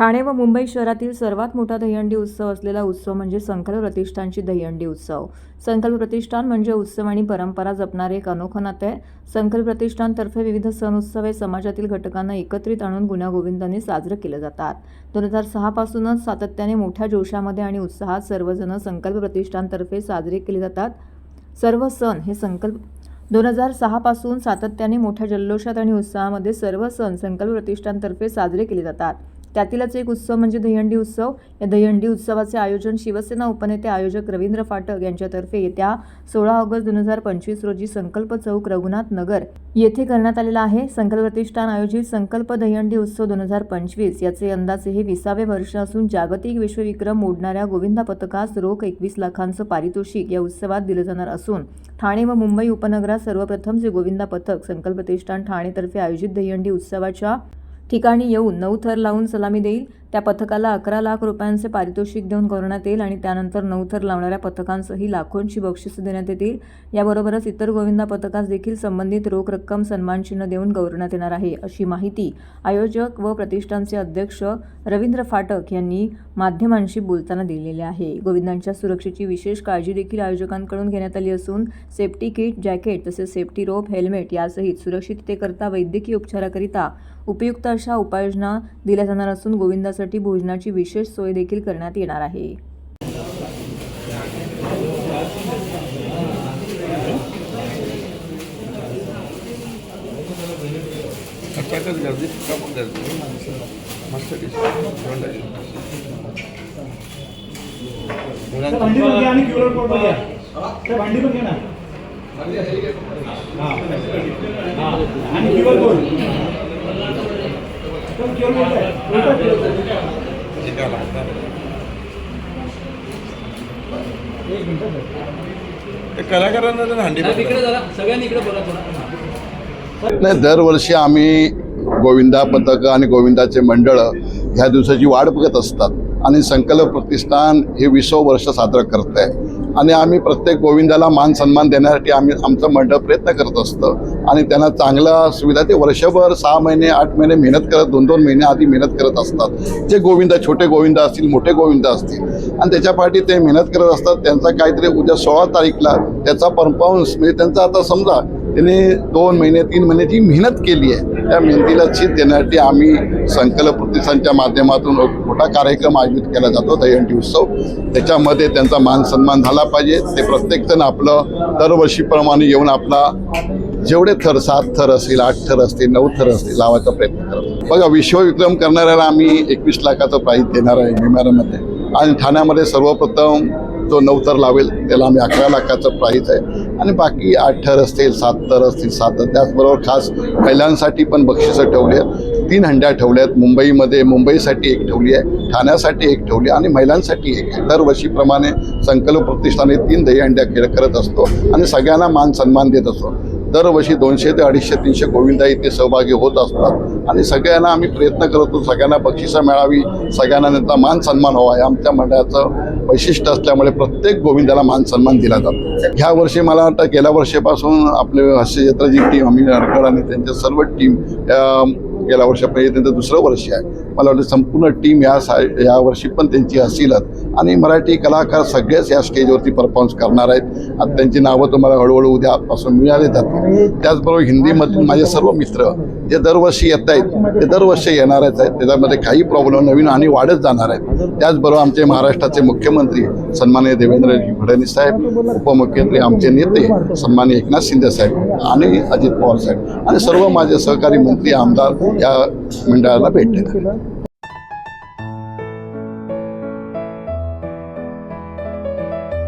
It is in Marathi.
ठाणे व मुंबई शहरातील सर्वात मोठा दहीहंडी उत्सव असलेला उत्सव म्हणजे संकल्प प्रतिष्ठानची दहीहंडी उत्सव. संकल्प प्रतिष्ठान म्हणजे उत्सव आणि परंपरा जपणारे एक अनोखं नाते आहे. संकल्प प्रतिष्ठानतर्फे विविध सण उत्सव हे समाजातील घटकांना एकत्रित आणून गुण्यागोविंदाने साजरे केले जातात. दोन हजार सहापासूनच सातत्याने मोठ्या जोशामध्ये आणि उत्साहात सर्वजण संकल्प प्रतिष्ठानतर्फे साजरे केले जातात. सर्व सण हे संकल्प दोन हजार सहापासून सातत्याने मोठ्या जल्लोषात आणि उत्साहामध्ये सर्व सण संकल्प प्रतिष्ठानतर्फे साजरे केले जातात. त्यातीलच एक उत्सव म्हणजे दहीहंडी उत्सव. या दहीहंडी उत्सवाचे आयोजन शिवसेना उपनेते आयोजक रवींद्र फाटक यांच्यातर्फे येत्या सोळा ऑगस्ट दोन हजार पंचवीस रोजी संकल्प चौक रघुनाथ नगर येथे करण्यात आलेला आहे. संकल्प प्रतिष्ठान आयोजित संकल्प दहीहंडी उत्सव दोन हजार पंचवीस. याचे अंदाजे हे विसावे वर्ष असून जागतिक विश्वविक्रम मोडणाऱ्या गोविंदा पथकास रोख एकवीस लाखांचं पारितोषिक या उत्सवात दिलं जाणार असून ठाणे व मुंबई उपनगरात सर्वप्रथम जे गोविंदा पथक संकल्प प्रतिष्ठान ठाणेतर्फे आयोजित दहीहंडी उत्सवाच्या ठिकाणी येऊन नऊ थर लावून सलामी देईल. त्या पथकाला अकरा लाख रुपयांचे पारितोषिक देऊन करण्यात येईल आणि त्यानंतर नऊ थर लावणाऱ्या पथकांसही लाखोंची बक्षिसं देण्यात येतील. याबरोबरच इतर गोविंदा पथकास देखील संबंधित रोख रक्कम सन्मानचिन्ह देऊन गौरवण्यात येणार आहे अशी माहिती आयोजक व प्रतिष्ठानचे अध्यक्ष रवींद्र फाटक यांनी माध्यमांशी बोलताना दिलेली आहे. गोविंदांच्या सुरक्षेची विशेष काळजी देखील आयोजकांकडून घेण्यात आली असून सेफ्टी किट जॅकेट तसेच सेफ्टी रोप हेल्मेट यासहित सुरक्षिततेकरता वैद्यकीय उपचाराकरिता उपयुक्त अशा उपाययोजना दिल्या जाणार असून गोविंदासाठी भोजनाची विशेष सोय देखील करण्यात येणार आहे. आणि कलाकारांना हंडी नाही दरवर्षी आम्ही गोविंदा पथक आणि गोविंदाचे मंडळ ह्या दिवसाची वाट बघत असतात आणि संकल्प प्रतिष्ठान हे विश्व वर्ष साजरं करत आहे आणि आम्ही प्रत्येक गोविंदाला मान सन्मान देण्यासाठी आम्ही आमचं मंडळ प्रयत्न करत असतं. आणि त्यांना चांगल्या सुविधा ते वर्षभर सहा महिने आठ महिने मेहनत करत दोन दोन महिने आधी मेहनत करत असतात. जे गोविंदा छोटे गोविंद असतील मोठे गोविंद असतील आणि त्याच्यापाठी ते मेहनत करत असतात. त्यांचा काहीतरी उद्या सोळा तारीखला त्याचा परफॉर्मन्स म्हणजे त्यांचा आता समजा त्याने दोन महिने तीन महिन्याची मेहनत केली आहे त्या मेहनतीला चीज देण्यासाठी आम्ही संकल्प प्रतिष्ठानच्या माध्यमातून मोठा कार्यक्रम आयोजित केला जातो दहीहंडी उत्सव. त्याच्यामध्ये त्यांचा मान सन्मान झाला पाहिजे. ते प्रत्येकजण आपलं दरवर्षीप्रमाणे येऊन आपला जेवढे थर सात थर असतील आठ थर असतील नऊ थर असतील लावायचा प्रयत्न करतो बघा विश्वविक्रम करणाऱ्याला आम्ही एकवीस लाखाचं प्राईज देणार आहे विमानामध्ये आणि ठाण्यामध्ये सर्वप्रथम जो नऊ थर लावेल त्याला आम्ही अकरा लाखाचं प्राईज आहे. आणि बाकी आठ थर असतील सात थर असतील सात त्याचबरोबर खास महिलांसाठी पण बक्षिसं ठेवली आहेत. तीन हंड्या ठेवल्या आहेत. मुंबईमध्ये मुंबईसाठी एक ठेवली आहे ठाण्यासाठी एक ठेवली आणि महिलांसाठी एक दरवर्षीप्रमाणे संकल्प प्रतिष्ठाने तीन दही हंड्या खेळ करत असतो आणि सगळ्यांना मान सन्मान देत असतो. दरवर्षी दोनशे ते अडीचशे तीनशे गोविंदा इथे सहभागी होत असतात. आणि सगळ्यांना आम्ही प्रयत्न करतो सगळ्यांना बक्षिसं मिळावी सगळ्यांना त्यांचा मान सन्मान व्हावा हे आमच्या मंडळाचं वैशिष्ट्य असल्यामुळे प्रत्येक गोविंदाला मान सन्मान दिला जातो. ह्या वर्षी मला वाटतं गेल्या वर्षीपासून आपले हस्यजत्राजी टीम अमित अडकड आणि त्यांच्या सर्व टीम गेल्या वर्षापर्यंत त्यांचं दुसरं वर्ष आहे. मला वाटतं संपूर्ण टीम या सा या वर्षी पण त्यांची असेलच आणि मराठी कलाकार सगळेच या स्टेजवरती परफॉर्मन्स करणार आहेत. आणि त्यांची नावं तुम्हाला हळूहळू उद्यापासून मिळाले जातील. त्याचबरोबर हिंदीमधून माझे सर्व मित्र जे दरवर्षी येत आहेत ते दरवर्षी येणारच आहेत. त्याच्यामध्ये काही प्रॉब्लेम नवीन आणि वाढत जाणार आहेत. त्याचबरोबर आमचे महाराष्ट्राचे मुख्यमंत्री सन्मान्य देवेंद्रजी फडणवीस साहेब उपमुख्यमंत्री आमचे नेते सन्मान्य एकनाथ शिंदे साहेब आणि अजित पवार साहेब आणि सर्व माझे सहकारी मंत्री आमदार या मंडळाला भेट देणार